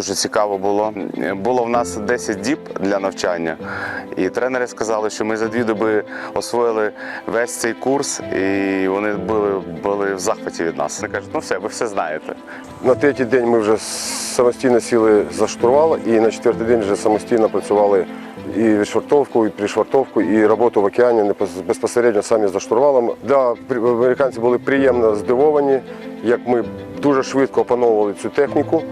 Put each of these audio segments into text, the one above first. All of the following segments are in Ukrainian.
дуже цікаво було. Було в нас 10 діб для навчання, і тренери сказали, що ми за дві доби освоїли весь цей курс, і вони були, були в захваті від нас. Вони кажуть, ну все, ви все знаєте. На третій день ми вже самостійно сіли за штурвал і на четвертий день вже самостійно працювали і відшвартовку, і пришвартовку, і роботу в океані безпосередньо самі за штурвалом. Да, американці були приємно здивовані, як ми дуже швидко опановували цю техніку.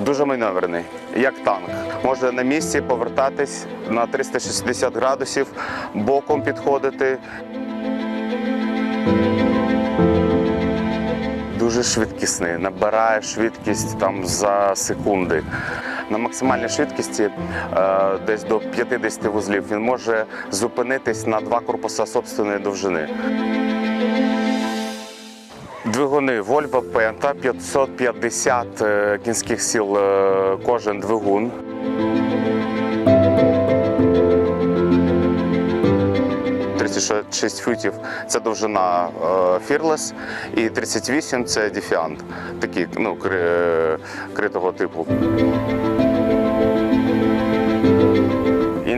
Дуже маневрений, як танк. Може на місці повертатись на 360 градусів, боком підходити. Дуже швидкісний, набирає швидкість там за секунди. На максимальній швидкості е, десь до 50 вузлів він може зупинитись на два корпуса собственної довжини. Двигуни Volvo Penta 550 е, кінських сил е, кожен двигун. «36 футів це довжина е, Fearless і 38 це Defiant, такі ну, кри- критого типу.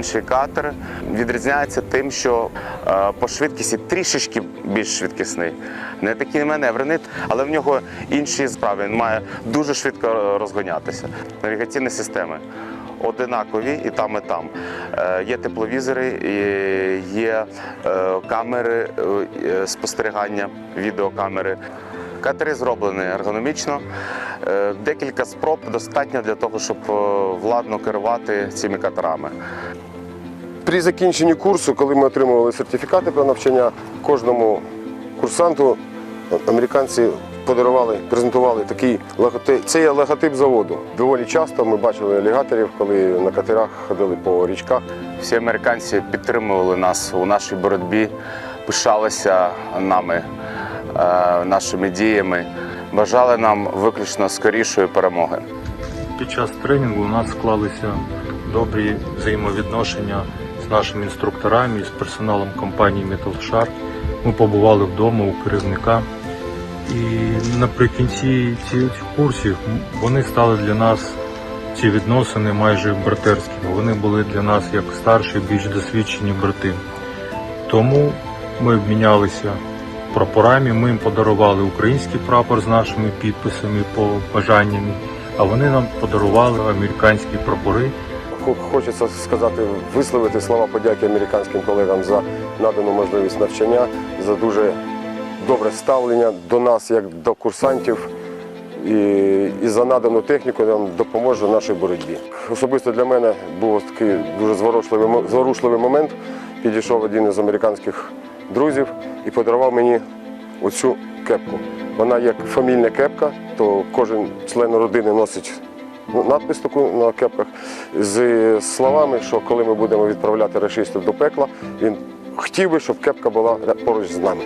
Інший катер відрізняється тим, що е, по швидкості трішечки більш швидкісний. Не такий маневрений, але в нього інші справи. Він має дуже швидко розгонятися. Навігаційні системи одинакові і там, і там. Е, є тепловізори, є е, камери спостерігання, відеокамери. Катери зроблені ергономічно. Декілька спроб достатньо для того, щоб владно керувати цими катерами. При закінченні курсу, коли ми отримували сертифікати про навчання, кожному курсанту американці подарували, презентували такий логотип. Це є логотип заводу. Доволі часто ми бачили алігаторів, коли на катерах ходили по річках. Всі американці підтримували нас у нашій боротьбі, пишалися нами, е, нашими діями, бажали нам виключно скорішої перемоги. Під час тренінгу у нас склалися добрі взаємовідношення з нашими інструкторами і з персоналом компанії Metal Shark. Ми побували вдома у керівника. І наприкінці цих курсів вони стали для нас ці відносини майже братерськими. Вони були для нас як старші, більш досвідчені брати. Тому ми обмінялися прапорами. Ми їм подарували український прапор з нашими підписами по бажанням, а вони нам подарували американські прапори. Хо- Хочеться сказати, висловити слова подяки американським колегам за надану можливість навчання, за дуже добре ставлення до нас, як до курсантів, і, і за надану техніку нам допоможе в нашій боротьбі. Особисто для мене був такий дуже зворушливий, зворушливий момент. Підійшов один із американських друзів і подарував мені оцю кепку. Вона як фамільна кепка, то кожен член родини носить надпис таку на кепках з словами, що коли ми будемо відправляти рашистів до пекла, він хотів би, щоб кепка була поруч з нами.